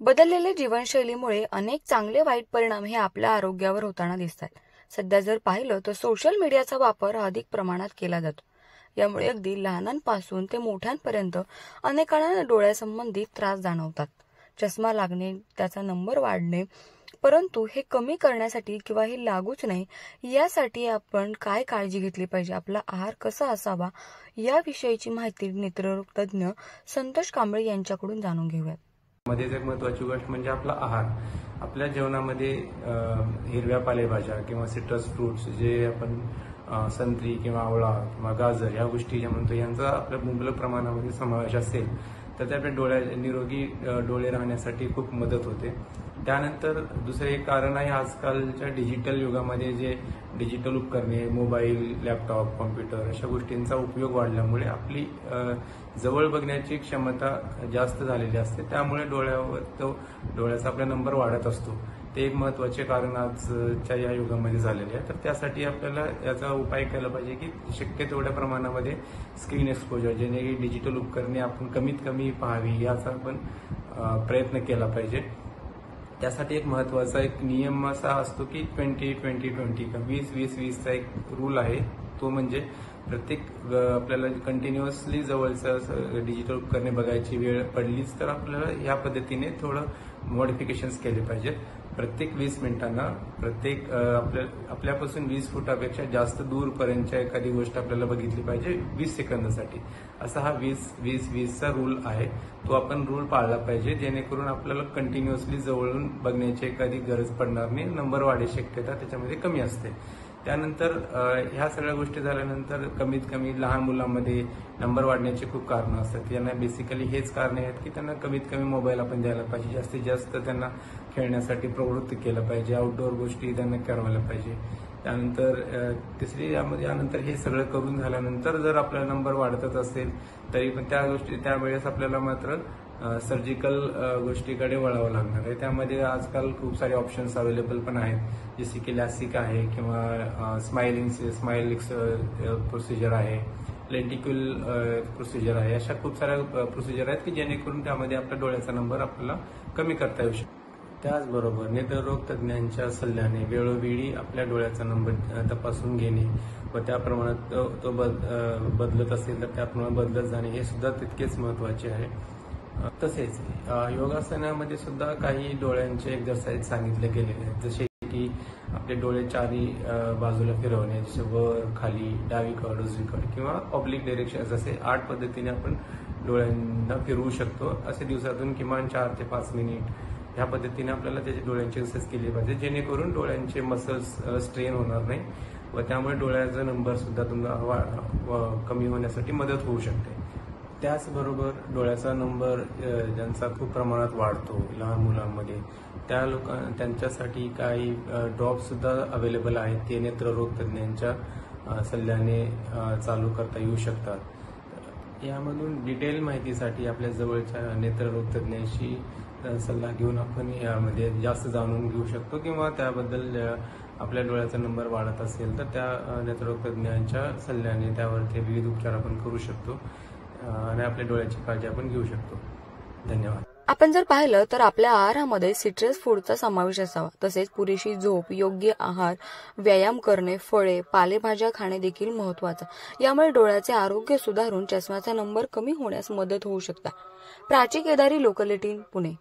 बदललेल्या जीवनशैलीमुळे अनेक चांगले वाईट परिणाम हे आपल्या आरोग्यावर होताना दिसतात. सध्या जर पाहिलं तर सोशल मीडियाचा वापर अधिक प्रमाणात केला जातो. यामुळे अगदी लहानांपासून ते मोठ्यांपर्यंत अनेकांना डोळ्यासंबंधित त्रास जाणवतात. चष्मा लागणे त्याचा नंबर वाढणे परंतु हे कमी करण्यासाठी किंवा हे लागूच नाही यासाठी आपण काय काळजी घेतली पाहिजे? आपला आहार कसा असावा? याविषयीची माहिती नेत्ररोग तज्ज्ञ संतोष कांबळे यांच्याकडून जाणून घेऊयात. मध्येच एक महत्वाची गोष्ट म्हणजे आपला आहार. आपल्या जेवणामध्ये हिरव्या पालेभाज्या किंवा सिट्रस फ्रुट्स जे आपण संत्री किंवा आवळा किंवा गाजर या गोष्टी ज्या म्हणतो यांचा आपल्या मुबलक प्रमाणामध्ये समावेश असेल तर ते आपल्या डोळ्या निरोगी डोळे राहण्यासाठी खूप मदत होते. त्यानंतर दुसरं एक कारण आहे आजकालच्या डिजिटल युगामध्ये जे डिजिटल उपकरणे मोबाईल लॅपटॉप कॉम्प्युटर अशा गोष्टींचा उपयोग वाढल्यामुळे आपली जवळ बघण्याची क्षमता जास्त झालेली असते. त्यामुळे डोळ्यावर तो डोळ्याचा आपला नंबर वाढत असतो. ते एक महत्त्वाचे कारण आजच्या या युगामध्ये झालेले आहे. तर त्यासाठी आपल्याला याचा उपाय केला पाहिजे की शक्य तेवढ्या प्रमाणामध्ये स्क्रीन एक्सपोजर जेणे की डिजिटल उपकरणे आपण कमीत कमी पाहावी याचा आपण प्रयत्न केला पाहिजे. त्यासाठी एक महत्त्वाचा एक नियम असा असतो की ट्वेंटी ट्वेंटी ट्वेंटी का वीस वीस वीसचा एक रूल आहे. तो म्हणजे प्रत्येक आपल्याला कंटिन्युअसली जवळचं डिजिटल उपकरणे बघायची वेळ पडलीच तर आपल्याला या पद्धतीने थोडं मॉडिफिकेशन्स केले पाहिजेत. प्रत्येक वीस मिनिटांना प्रत्येक आपल्या आपल्यापासून वीस फुटापेक्षा जास्त दूरपर्यंतच्या एखादी गोष्ट आपल्याला बघितली पाहिजे वीस सेकंदासाठी. असा हा वीस वीस वीसचा रूल आहे. तो आपण रूल पाळला पाहिजे जेणेकरून आपल्याला कंटिन्युअसली जवळून बघण्याची एखादी गरज पडणार नाही. नंबर वाढी शक्यता त्याच्यामध्ये कमी असते. त्यानंतर ह्या सगळ्या गोष्टी झाल्यानंतर कमीत कमी लहान मुलांमध्ये नंबर वाढण्याची खूप कारणं असतात. यांना बेसिकली हेच कारणं आहेत की त्यांना कमीत कमी मोबाईल आपण द्यायला पाहिजे. जास्तीत जास्त त्यांना खेळण्यासाठी प्रवृत्त केलं पाहिजे. आउटडोअर गोष्टी त्यांना करायला पाहिजे. त्यानंतर तिसरी यामध्ये यानंतर हे सगळं करून झाल्यानंतर जर आपला नंबर वाढतच असेल तरी पण त्या गोष्टी त्यावेळेस आपल्याला मात्र सर्जिकल गोष्टीकडे वळावं लागणार आहे. त्यामध्ये आजकाल खूप सारे ऑप्शन्स अवेलेबल पण आहेत. जसे की लॅसिक आहे किंवा स्माइलिंग स्माइलिक्स प्रोसिजर आहे. लेंटिक्युल प्रोसिजर आहे. अशा खूप साऱ्या प्रोसिजर आहेत की जेणेकरून त्यामध्ये आपल्या डोळ्याचा नंबर आपल्याला कमी करता येऊ शकतो. त्याचबरोबर नेत्ररोग तज्ज्ञांच्या सल्ल्याने वेळोवेळी आपल्या डोळ्याचा नंबर तपासून घेणे व त्या प्रमाणात तो तो बद- बदलत असेल तर त्याप्रमाणे बदलत जाणे हे सुद्धा तितकेच महत्त्वाचे आहे. तसेच योगासनामध्ये सुद्धा काही डोळ्यांचे एक्झरसाइज सांगितले गेलेले आहेत. जसे की आपले डोळे चारी बाजूला फिरवणे जसे वर खाली डावीकड उजवीकड किंवा ऑब्लिक डिरेक्शन जसे आठ पद्धतीने आपण डोळ्यांना फिरवू शकतो. असे दिवसातून किमान चार ते पाच मिनिट ह्या पद्धतीने आपल्याला त्याची डोळ्यांची एक्सरसाइज केली पाहिजे. जेणेकरून डोळ्यांचे मसल्स स्ट्रेन होणार नाही व त्यामुळे डोळ्याचा नंबर सुद्धा तुम्हाला व- कमी होण्यासाठी मदत होऊ शकते. त्याचबरोबर डोळ्याचा नंबर ज्यांचा खूप प्रमाणात वाढतो लहान मुलांमध्ये त्या लोकां त्यांच्यासाठी काही ड्रॉपसुद्धा अवेलेबल आहेत. ते नेत्ररोग तज्ज्ञांच्या सल्ल्याने चालू करता येऊ शकतात. यामधून डिटेल माहितीसाठी आपल्या जवळच्या नेत्ररोग तज्ज्ञांशी सल्ला घेऊन आपण यामध्ये जास्त जाणून घेऊ शकतो किंवा त्याबद्दल आपल्या डोळ्याचा नंबर वाढत असेल तर त्या नेत्ररोग तज्ज्ञांच्या सल्ल्याने त्यावरती विविध उपचार आपण करू शकतो. आणि आपल्या डोळ्याची काळजी आपण घेऊ शकतो. धन्यवाद. आपण जर पाहिलं तर आपल्या आहारामध्ये सिट्रस फूडचा समावेश असावा. तसेच पुरेशी झोप योग्य आहार व्यायाम करणे फळे पालेभाज्या खाणे देखील महत्वाचं यामुळे डोळ्याचे आरोग्य सुधारून चष्म्याचा नंबर कमी होण्यास मदत होऊ शकता. प्राची केदारी लोकलिटी पुणे.